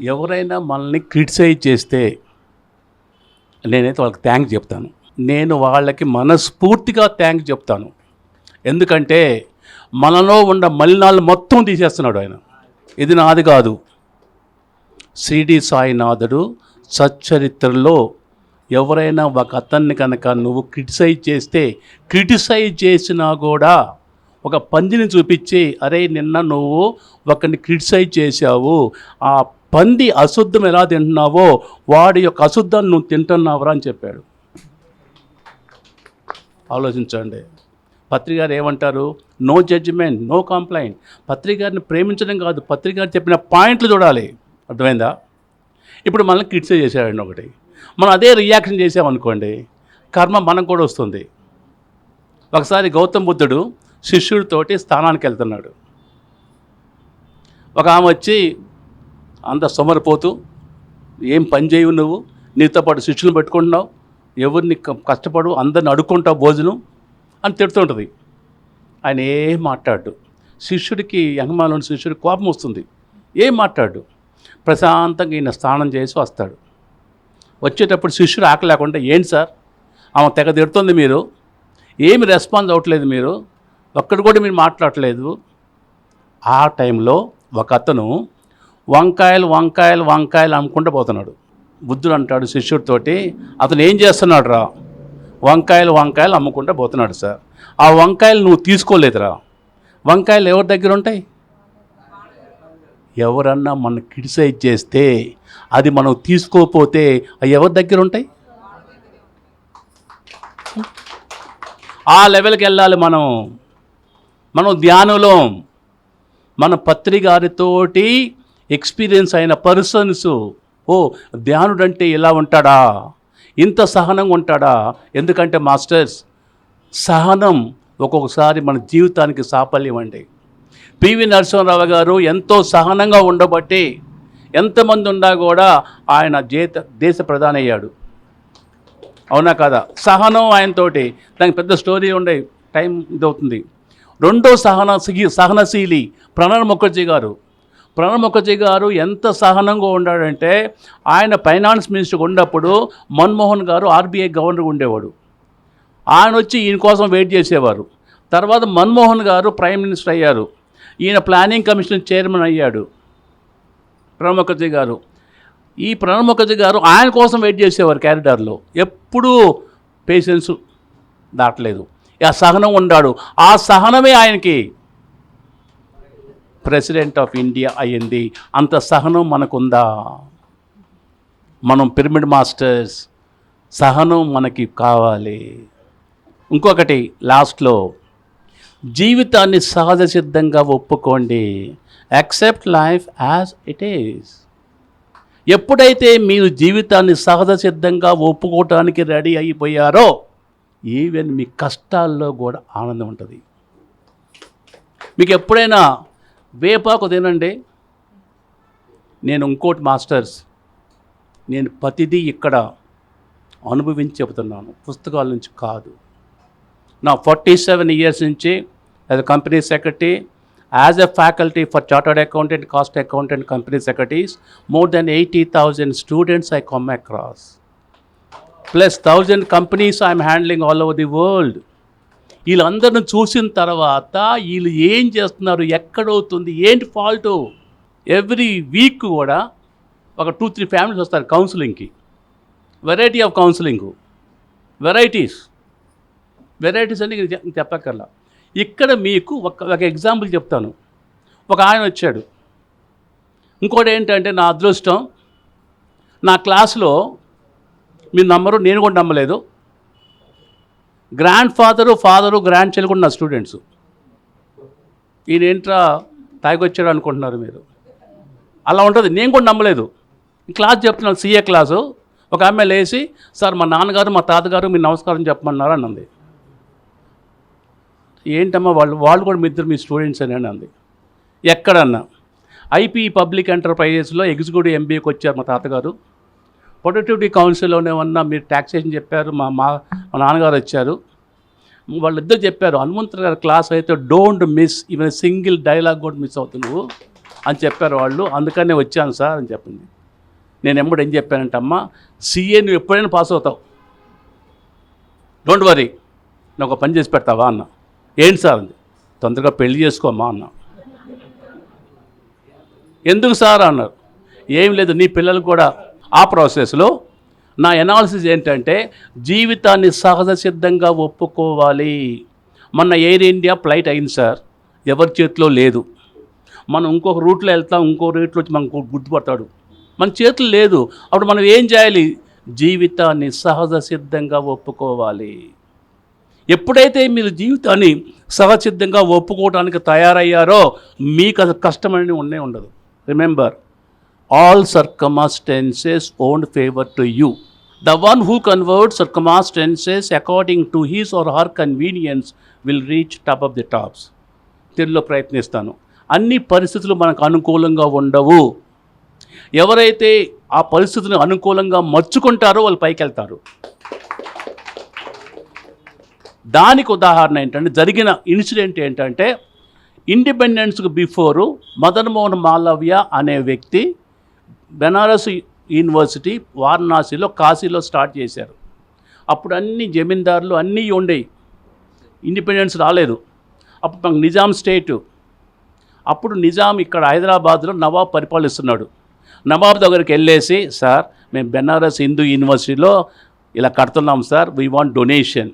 ఎవరైనా మనల్ని క్రిటిసైజ్ చేస్తే నేనైతే వాళ్ళకి థ్యాంక్స్ చెప్తాను. నేను వాళ్ళకి మనస్ఫూర్తిగా థ్యాంక్స్ చెప్తాను. ఎందుకంటే మనలో ఉన్న మలినాలు మొత్తం తీసేస్తున్నాడు ఆయన. ఇది నాది కాదు. సిడి సాయినాథుడు సచ్చరిత్రలో ఎవరైనా ఒక అతన్ని కనుక నువ్వు క్రిటిసైజ్ చేస్తే క్రిటిసైజ్ చేసినా కూడా ఒక పందిని చూపించి అరే నిన్న నువ్వు ఒకరిని క్రిటిసైజ్ చేశావు. ఆ పంది అశుద్ధం ఎలా తింటున్నావో వాడి యొక్క అశుద్ధాన్ని నువ్వు తింటున్నావురా అని చెప్పాడు. ఆలోచించండి. పత్రికారు ఏమంటారు? నో జడ్జిమెంట్ నో కంప్లైంట్ పత్రికారిని ప్రేమించడం కాదు పత్రికారు చెప్పిన పాయింట్లు చూడాలి. అర్థమైందా? ఇప్పుడు మనల్ని క్రిటిసైజ్ చేశాడండి ఒకటి. మనం అదే రియాక్షన్ చేసామనుకోండి కర్మ మనకు కూడా వస్తుంది. ఒకసారి గౌతమ్ బుద్ధుడు శిష్యుడితోటి స్థానానికి వెళ్తున్నాడు. ఒక ఆమె వచ్చి అంత సొమరిపోతూ ఏం పని చేయవు నువ్వు. నీతో పాటు శిష్యులు పెట్టుకుంటున్నావు. ఎవరిని కష్టపడు అందరిని అడుక్కుంటావు భోజనం అని తిడుతుంటుంది ఆయన ఏం మాట్లాడు. శిష్యుడికి యహమాలోని శిష్యుడికి కోపం వస్తుంది. ఏం మాట్లాడు? ప్రశాంతంగా ఈయన స్నానం చేసి వస్తాడు. వచ్చేటప్పుడు శిష్యుడు ఆకలి లేకుండా ఏంటి సార్? ఆమె తెగ తిడుతుంది మీరు. ఏమి రెస్పాన్స్ అవ్వట్లేదు మీరు. ఒక్కడు కూడా మీరు మాట్లాడట్లేదు. ఆ టైంలో ఒక అతను వంకాయలు వంకాయలు వంకాయలు అమ్ముకుంటూ పోతున్నాడు. బుద్ధుడు అంటాడు శిష్యుడితోటి అతను ఏం చేస్తున్నాడు రా వంకాయలు వంకాయలు అమ్ముకుంటూ పోతున్నాడు సార్. ఆ వంకాయలు నువ్వు తీసుకోలేదురా. వంకాయలు ఎవరి దగ్గర ఉంటాయి? ఎవరన్నా మన క్రిటిసైజ్ చేస్తే అది మనం తీసుకోకపోతే అవి ఎవరి దగ్గర ఉంటాయి? ఆ లెవెల్కి వెళ్ళాలి మనం. మనం ధ్యానంలో. మన పత్రికారితోటి ఎక్స్పీరియన్స్ అయిన పర్సన్స్ ఓ ధ్యానుడంటే ఇలా ఉంటాడా? ఇంత సహనంగా ఉంటాడా? ఎందుకంటే మాస్టర్స్ సహనం ఒక్కొక్కసారి మన జీవితానికి సాఫల్యం అండి. పివి నరసింహరావు గారు ఎంతో సహనంగా ఉండబట్టి ఎంతమంది ఉన్నా కూడా ఆయన జీత దేశ ప్రధాని అయ్యాడు అవునా కదా? సహనం ఆయనతోటి. దానికి పెద్ద స్టోరీ ఉండే టైం ఇదవుతుంది. రెండో సహన సహనశీలి ప్రణబ్ ముఖర్జీ గారు. ప్రణబ్ ముఖర్జీ గారు ఎంత సహనంగా ఉన్నాడంటే ఆయన ఫైనాన్స్ మినిస్టర్ ఉన్నప్పుడు మన్మోహన్ గారు ఆర్బీఐ గవర్నర్ ఉండేవాడు. ఆయన వచ్చి ఈయన కోసం వెయిట్ చేసేవారు. తర్వాత మన్మోహన్ గారు ప్రైమ్ మినిస్టర్ అయ్యారు. ఈయన ప్లానింగ్ కమిషన్ చైర్మన్ అయ్యాడు ప్రణబ్ ముఖర్జీ గారు. ఈ ప్రణబ్ ముఖర్జీ గారు ఆయన కోసం వెయిట్ చేసేవారు క్యారిడార్లో. ఎప్పుడూ పేషెన్స్ దాటలేదు. ఆ సహనం ఉండాడు. ఆ సహనమే ఆయనకి ప్రెసిడెంట్ ఆఫ్ ఇండియా అయ్యింది అంత సహనం మనకుందా? మనం పిరమిడ్ మాస్టర్స్ సహనం మనకి కావాలి. ఇంకొకటి లాస్ట్లో జీవితాన్ని సహజ సిద్ధంగా ఒప్పుకోండి. Accept life as it is ఎప్పుడైతే మీరు జీవితాన్ని సహజ సిద్ధంగా ఒప్పుకోవటానికి రెడీ అయిపోయారో ఈవెన్ మీ కష్టాల్లో కూడా ఆనందం ఉంటుంది. మీకు ఎప్పుడైనా వేపాకు తినండి. నేను ఇంకోటి మాస్టర్స్ నేను ప్రతిదీ ఇక్కడ అనుభవించి చెబుతున్నాను. పుస్తకాల నుంచి కాదు. నా ఫార్టీ సెవెన్ ఇయర్స్ నుంచి as a company secretary as a faculty for chartered accountant cost accountant company secretaries more than eighty thousand students I come across plus thousand companies I'm handling all over the world వీళ్ళందరిని చూసిన తర్వాత వీళ్ళు ఏం చేస్తున్నారు ఎక్కడవుతుంది ఏంటి fault every week కూడా ఒక two three families వస్తారు కౌన్సిలింగ్కి variety of counselling varieties varieties అని చెప్పక్కర్లా. ఇక్కడ మీకు ఒక ఒక ఎగ్జాంపుల్ చెప్తాను. ఒక ఆయన వచ్చాడు. ఇంకోటి ఏంటంటే నా అదృష్టం నా క్లాస్లో మీ నంబరు నేను కూడా నమ్మలేదు. Grand father father grand child కూడా నా స్టూడెంట్స్ ఈయన ఏంట్రా తాగొచ్చాడు అనుకుంటున్నారు మీరు? అలా ఉంటుంది. నేను కూడా నమ్మలేదు. క్లాస్ చెప్తున్నాను సీఏ క్లాసు. ఒక ఆమె లేచి సార్ మా నాన్నగారు మా తాతగారు మీరు నమస్కారం చెప్పమన్నారు? అని ఏంటమ్మా వాళ్ళు వాళ్ళు కూడా మీ ఇద్దరు మీ స్టూడెంట్స్ అని అని అంది. ఎక్కడన్నా? ఐపీ పబ్లిక్ ఎంటర్ప్రైజెస్లో ఎగ్జిక్యూటివ్ ఎంబీఏకి వచ్చారు మా తాతగారు. ప్రొడక్టివిటీ కౌన్సిల్లోనే ఉన్న మీరు ట్యాక్సేషన్ చెప్పారు? మా మా మా నాన్నగారు వచ్చారు. వాళ్ళిద్దరు చెప్పారు హనుమంతు గారి క్లాస్ అయితే don't miss even single dialogue కూడా మిస్ అవుతుంది నువ్వు అని చెప్పారు వాళ్ళు. అందుకనే వచ్చాను సార్ అని చెప్పింది. నేను ఎప్పుడు ఏం చెప్పానంటే అమ్మ సీఏ నువ్వు ఎప్పుడైనా పాస్ అవుతావు. డోంట్ వరీ నువ్వు ఒక పని చేసి పెడతావా? అన్న. ఏంటి సార్? అంది. తొందరగా పెళ్ళి చేసుకోమ్మా అన్న. ఎందుకు సార్? అన్నారు. ఏం లేదు నీ పిల్లలు కూడా ఆ ప్రాసెస్లో నా ఎనాలిసిస్ ఏంటంటే జీవితాన్ని సహజ సిద్ధంగా ఒప్పుకోవాలి. మొన్న ఎయిర్ ఇండియా ఫ్లైట్ అయింది సార్. ఎవరి చేతిలో లేదు. మనం ఇంకొక రూట్లో వెళ్తాం ఇంకో రూట్లో వచ్చి మనకు గుర్తుపడతాడు. మన చేతులు లేదు. అప్పుడు మనం ఏం చేయాలి? జీవితాన్ని సహజ సిద్ధంగా ఒప్పుకోవాలి. ఎప్పుడైతే మీరు జీవితాన్ని సహజసిద్ధంగా ఒప్పుకోవడానికి తయారయ్యారో మీకు అది కష్టమని ఉండే ఉండదు. Remember all circumstances own favour to you the one who convert circumstances according to his or her convenience will reach top of the tops తెలుగులో ప్రయత్నిస్తాను. అన్ని పరిస్థితులు మనకు అనుకూలంగా ఉండవు. ఎవరైతే ఆ పరిస్థితులను అనుకూలంగా మర్చుకుంటారో వాళ్ళు పైకి వెళ్తారు దానికి ఉదాహరణ ఏంటంటే జరిగిన ఇన్సిడెంట్ ఏంటంటే ఇండిపెండెన్స్కి బిఫోరు మదన్ మోహన్ మాలవ్య అనే వ్యక్తి బెనారస్ యూనివర్సిటీ వారణాసిలో కాశీలో స్టార్ట్ చేశారు. అప్పుడు అన్ని జమీందారులు అన్నీ ఉండేవి ఇండిపెండెన్స్ రాలేదు. అప్పుడు మాకు నిజాం స్టేటు. అప్పుడు నిజాం ఇక్కడ హైదరాబాద్లో నవాబ్ పరిపాలిస్తున్నాడు. నవాబ్ దగ్గరికి వెళ్ళేసి సార్ మేము బెనారస్ హిందూ యూనివర్సిటీలో ఇలా కడుతున్నాం sir we want donation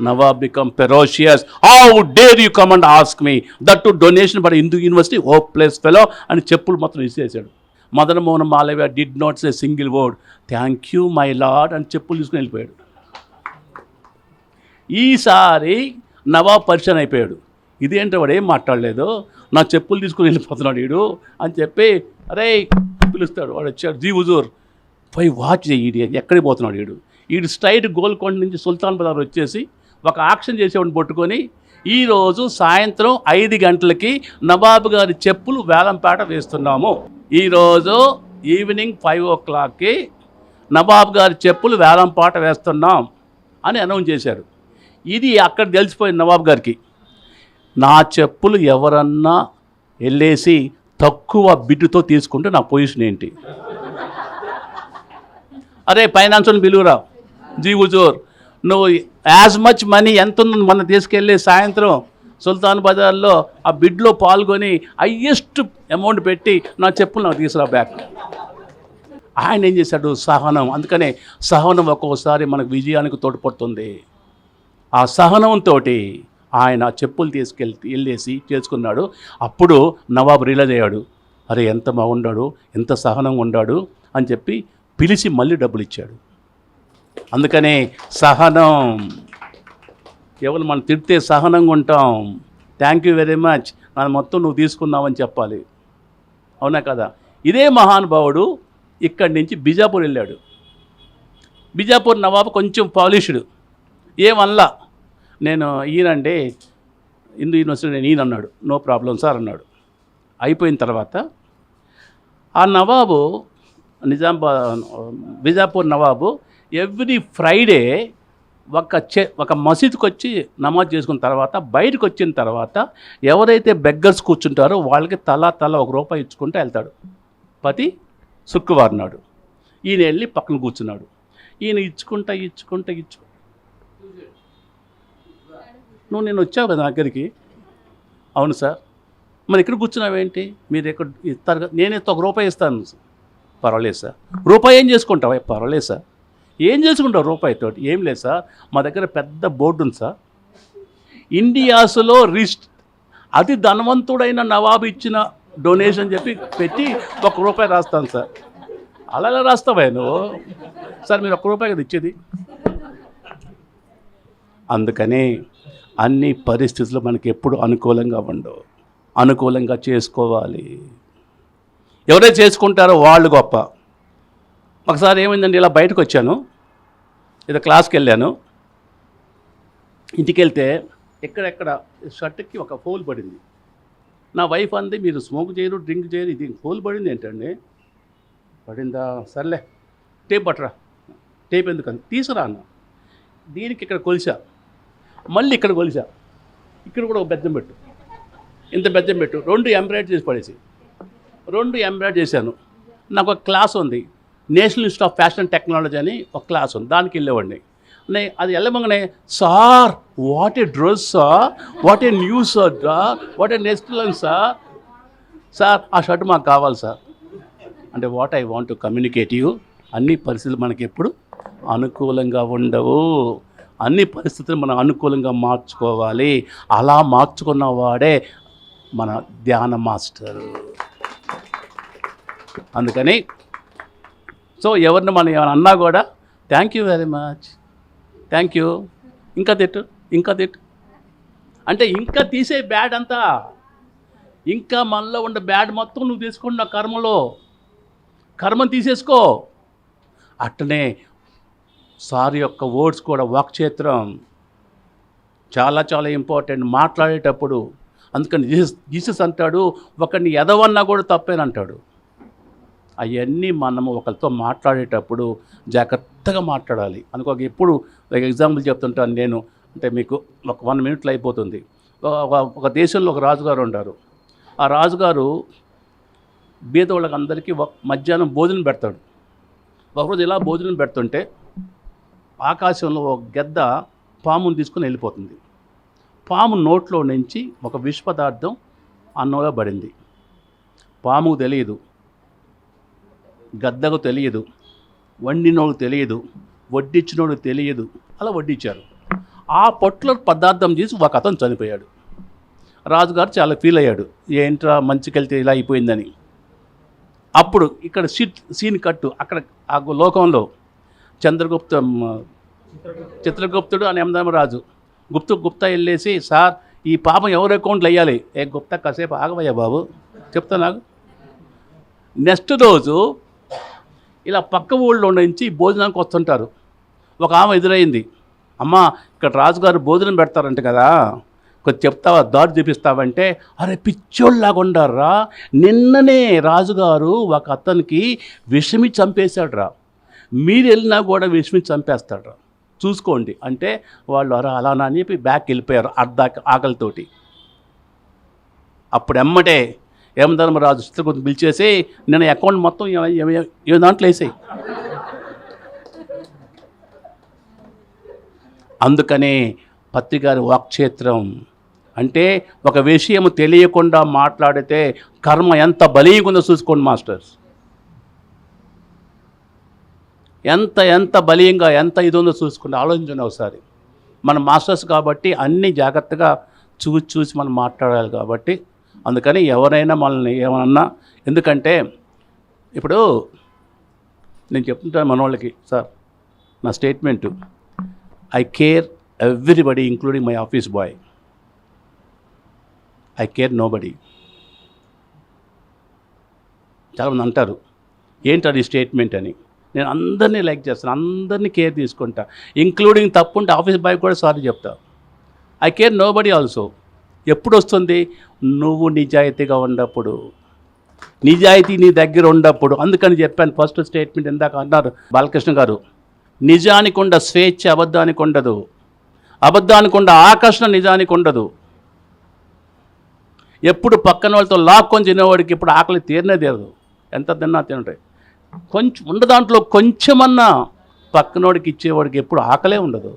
Nawab become ferocious how dare you come and ask me that to donation but Hindu university oh place fellow అని చెప్పులు మొత్తం ఇచ్చేసాడు. Madan Mohan Malaviya did not say single word thank you my lord అని చెప్పులు తీసుకుని వెళ్ళిపోయాడు. ఈసారి నవాబ్ పరిచయం అయిపోయాడు. ఇదేంటో వాడు ఏం మాట్లాడలేదు. నా చెప్పులు తీసుకుని వెళ్ళిపోతున్నాడు వీడు అని చెప్పి అరే పిలుస్తాడు. వాడు వచ్చాడు. జీ హుజూర్ పై వాచ్ ఈడి. ఎక్కడికి పోతున్నాడు వీడు? వీడు స్ట్రైట్ గోల్కొండ నుంచి సుల్తాన్ బజార్ వచ్చేసి ఒక ఆక్షన్ చేసేవాడిని పట్టుకొని ఈరోజు సాయంత్రం ఐదు గంటలకి నవాబు గారి చెప్పులు వేలంపేట వేస్తున్నాము. ఈరోజు ఈవినింగ్ ఫైవ్ ఓ క్లాక్కి నవాబ్ గారి చెప్పులు వేలంపాట వేస్తున్నాం అని అనౌన్స్ చేశారు. ఇది అక్కడ తెలిసిపోయింది నవాబ్ గారికి. నా చెప్పులు ఎవరన్నా వెళ్ళేసి తక్కువ బిడ్డుతో తీసుకుంటే నా పొజిషన్ ఏంటి? అరే ఫైనాన్షియల్ బిలువురా జీ హుజూర్ నువ్వు యాజ్ మచ్ మనీ ఎంత ఉందో మన తీసుకెళ్ళి సాయంత్రం సుల్తాన్ బజార్లో ఆ బిడ్లో పాల్గొని హయ్యెస్ట్ అమౌంట్ పెట్టి నా చెప్పులు నాకు తీసుకురా బ్యాక్. ఆయన ఏం చేశాడు? సహనం. అందుకనే సహనం ఒక్కోసారి మనకు విజయానికి తోడ్పడుతుంది. ఆ సహనంతో ఆయన చెప్పులు తీసుకెళ్ళి వెళ్ళేసి చేసుకున్నాడు. అప్పుడు నవాబు రిలీజ్ అయ్యాడు. అరే ఎంత బాగుండాడు ఎంత సహనంగా ఉండాడు అని చెప్పి పిలిచి మళ్ళీ డబ్బులు ఇచ్చాడు. అందుకనే సహనం. కేవలం మనం తిడితే సహనంగా ఉంటాం. థ్యాంక్ యూ వెరీ మచ్ మనం మొత్తం నువ్వు తీసుకున్నావని చెప్పాలి. అవునా కదా? ఇదే మహానుభావుడు ఇక్కడి నుంచి బిజాపూర్ వెళ్ళాడు. బిజాపూర్ నవాబు కొంచెం పాలిష్డ్. ఏమల్లా నేను ఈయనండి హిందూ యూనివర్సిటీ నేను ఈయన అన్నాడు. నో ప్రాబ్లం సార్ అన్నాడు. అయిపోయిన తర్వాత ఆ నవాబు నిజామాబాద్ బిజాపూర్ నవాబు ఎవ్రీ ఫ్రైడే ఒక చే ఒక మసీద్కి వచ్చి నమాజ్ చేసుకున్న తర్వాత బయటకు వచ్చిన తర్వాత ఎవరైతే బెగ్గర్స్ కూర్చుంటారో వాళ్ళకి తలా తల ఒక రూపాయి ఇచ్చుకుంటూ వెళ్తాడు. ప్రతి శుక్రవారం నాడు. ఈయన వెళ్ళి పక్కన కూర్చున్నాడు. ఈయన ఇచ్చుకుంటా ఇచ్చుకుంటా ఇచ్చు నువ్వు నేను వచ్చావు కదా దగ్గరికి? అవును సార్. మరి ఇక్కడ కూర్చున్నావేంటి మీరు ఎక్కడ ఇస్తారు? నేనైతే ఒక రూపాయి ఇస్తాను. పర్వాలేదు సార్. రూపాయి ఏం చేసుకుంటావా? పర్వాలేదు సార్. ఏం చేసుకుంటావు రూపాయితో ఏం లేదు సార్. మా దగ్గర పెద్ద బోర్డు ఉంది సార్. ఇండియాస్లో రిస్ట్. అతి ధనవంతుడైన నవాబు ఇచ్చిన డొనేషన్ చెప్పి పెట్టి ఒక రూపాయి రాస్తాను సార్. అలా ఎలా రాస్తావా నువ్వు? సార్ మీరు ఒక్క రూపాయి కదా ఇచ్చేది. అందుకని అన్ని పరిస్థితులు మనకి ఎప్పుడు అనుకూలంగా ఉండవు. అనుకూలంగా చేసుకోవాలి. ఎవరైతే చేసుకుంటారో వాళ్ళు గొప్ప. ఒకసారి ఏమైందండి ఇలా బయటకు వచ్చాను. ఏదో క్లాస్కి వెళ్ళాను. ఇంటికి వెళ్తే ఎక్కడెక్కడ షర్ట్కి ఒక హోల్ పడింది. నా వైఫ్ అంది మీరు స్మోక్ చేయరు డ్రింక్ చేయరు ఇది హోల్ పడింది ఏంటండి? పడిందా? సర్లే టేప్ పట్టరా. టేప్ ఎందుకని తీసుకురా అన్న. దీనికి ఇక్కడ కొలిసా. మళ్ళీ ఇక్కడ కొలిసా. ఇక్కడ కూడా ఒక బెద్దం పెట్టు. ఇంత బెద్దం పెట్టు. రెండు ఎంబ్రాయిడ్ చేసి పడేసి. రెండు ఎంబ్రాయిడ్ చేశాను. నాకు ఒక క్లాస్ ఉంది. National Institute of Fashion Technology అని ఒక క్లాస్ ఉంది. దానికి వెళ్ళేవాడిని. నే అది వెళ్ళమంగానే sir what a dress sir what a news sir what a next sir sir ఆ షర్ట్ మాకు కావాలి సార్ అంటే what I want to communicate you అన్ని పరిస్థితులు మనకి ఎప్పుడు అనుకూలంగా ఉండవు. అన్ని పరిస్థితులు మనం అనుకూలంగా మార్చుకోవాలి. అలా మార్చుకున్న వాడే మన ధ్యాన మాస్టర్. అందుకని సో ఎవరిని మనం ఏమైనా అన్నా కూడా thank you very much thank you ఇంకా తిట్టు ఇంకా తిట్టు. అంటే ఇంకా తీసే బ్యాడ్ అంతా. ఇంకా మనలో ఉండే బ్యాడ్ మొత్తం నువ్వు తీసుకున్న కర్మలో. కర్మను తీసేసుకో. అట్టనే సార్ యొక్క వర్డ్స్ కూడా వాక్చేత్రం చాలా చాలా ఇంపార్టెంట్ మాట్లాడేటప్పుడు. అందుకని జీసస్ జీసస్ అంటాడు ఒకరిని ఎదవన్నా కూడా తప్పేనంటాడు. అవన్నీ మనము ఒకరితో మాట్లాడేటప్పుడు జాగ్రత్తగా మాట్లాడాలి. అనుకో ఎప్పుడు ఎగ్జాంపుల్ చెప్తుంటాను నేను. అంటే మీకు ఒక వన్ మినిట్లో అయిపోతుంది. ఒక- దేశంలో ఒక రాజుగారు ఉంటారు ఆ రాజుగారు బీదవాళ్ళకి అందరికీ మధ్యాహ్నం భోజనం పెడతాడు. ఒకరోజు ఇలా భోజనం పెడుతుంటే ఆకాశంలో ఒక గెద్ద పాముని తీసుకుని వెళ్ళిపోతుంది. పాము నోట్లో నుంచి ఒక విష పదార్థం అన్నంలో పడింది. పాముకు తెలియదు గద్దకు తెలియదు వండినోడు తెలియదు వడ్డించినోడు తెలియదు. అలా వడ్డించారు ఆ పొట్ల పదార్థం చేసి ఒక అతను చనిపోయాడు. రాజుగారు చాలా ఫీల్ అయ్యాడు. ఏంట్రా మంచికెళ్తే ఇలా అయిపోయిందని. అప్పుడు ఇక్కడ సీట్ సీన్ కట్టు అక్కడ ఆ లోకంలో చంద్రగుప్త చిత్రగుప్తుడు అని రాజు గుప్తు గుప్తా వెళ్ళేసి సార్ ఈ పాపం ఎవరి అకౌంట్లో వేయాలి ఏ గుప్తా కాసేపు ఆగవయ్యా బాబు. చెప్తా నాకు. నెక్స్ట్ రోజు ఇలా పక్క ఊళ్ళో నుంచి భోజనానికి వస్తుంటారు. ఒక ఆమె ఎదురైంది. అమ్మ ఇక్కడ రాజుగారు భోజనం పెడతారంట కదా. కొద్ది చెప్తావా? దారి చూపిస్తావంటే అరే పిచ్చోళ్ళలాగా ఉండారా నిన్ననే రాజుగారు ఒక అతనికి విషమి చంపేశాడు రా మీరు వెళ్ళినా కూడా విషమి చంపేస్తాడు రా చూసుకోండి. అంటే వాళ్ళు అరా అలానా అని చెప్పి బ్యాక్ వెళ్ళిపోయారు అర్ధ ఆకలితోటి. అప్పుడు ఎమ్మటే యమధర్మరాజు చిత్రగుప్త పిలిచేసి నేను అకౌంట్ మొత్తం ఏ- దాంట్లో వేసాయి. అందుకనే పత్రికారి వాక్క్షేత్రం అంటే ఒక విషయం తెలియకుండా మాట్లాడితే కర్మ ఎంత బలీయకుందో ఉందో చూసుకోండి మాస్టర్స్. ఎంత ఎంత బలీయంగా ఎంత ఇది ఉందో చూసుకోండి ఆలోచించండి ఒకసారి. మన మాస్టర్స్ కాబట్టి అన్ని జాగ్రత్తగా చూసి చూసి మనం మాట్లాడాలి కాబట్టి అందుకని ఎవరైనా మనల్ని ఏమన్నా ఎందుకంటే ఇప్పుడు నేను చెప్తుంటాను మన వాళ్ళకి సార్ నా statement I care everybody including my office boy I care nobody చాలామంది అంటారు ఏంటది స్టేట్మెంట్ అని. నేను అందరినీ లైక్ చేస్తాను అందరినీ కేర్ తీసుకుంటా ఇంక్లూడింగ్ తప్పుంటే ఆఫీస్ బాయ్ కూడా సారీ చెప్తా. I care nobody also ఎప్పుడు వస్తుంది నువ్వు నిజాయితీగా ఉన్నప్పుడు. నిజాయితీ నీ దగ్గర ఉన్నప్పుడు. అందుకని చెప్పాను ఫస్ట్ స్టేట్మెంట్ ఇందాక అన్నారు బాలకృష్ణ గారు. నిజానికి ఉండ స్వేచ్ఛ అబద్ధానికి ఉండదు. అబద్ధానికి ఉండ ఆకర్షణ నిజానికి ఉండదు. ఎప్పుడు పక్కన వాళ్ళతో లాక్కొని తినేవాడికి ఇప్పుడు ఆకలి తీరనే తీరదు. ఎంత తిన్నా తినటే కొంచెం ఉన్న దాంట్లో కొంచెమన్నా పక్కనోడికి ఇచ్చేవాడికి ఎప్పుడు ఆకలే ఉండదు.